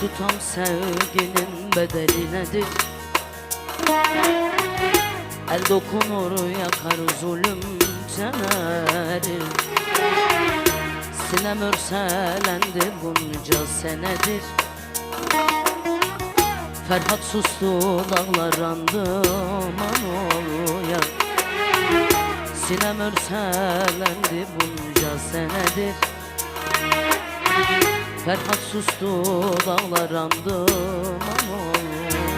tutam sevginin bedeli nedir? El dokunur yakar zulüm teneri Sinem örselendi bunca senedir. Ferhat sustu dağlar randım ya Sinem örselendi bunca senedir Ferhat sustu dağlar randım ya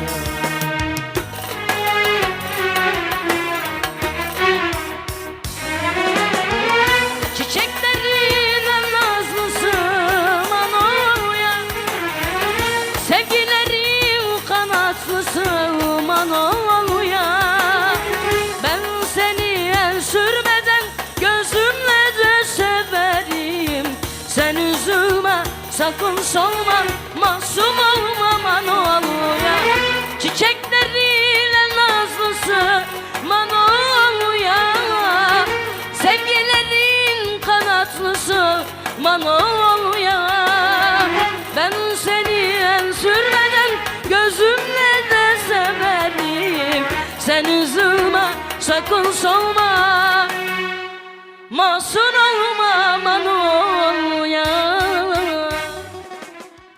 sakın solma masum olma manoya Çiçekleriyle nazlısı manoya Sevgilerin kanatlısı manoya Ben seni el sürmeden gözümle de severim. Sen üzülme sakın solma Masum olma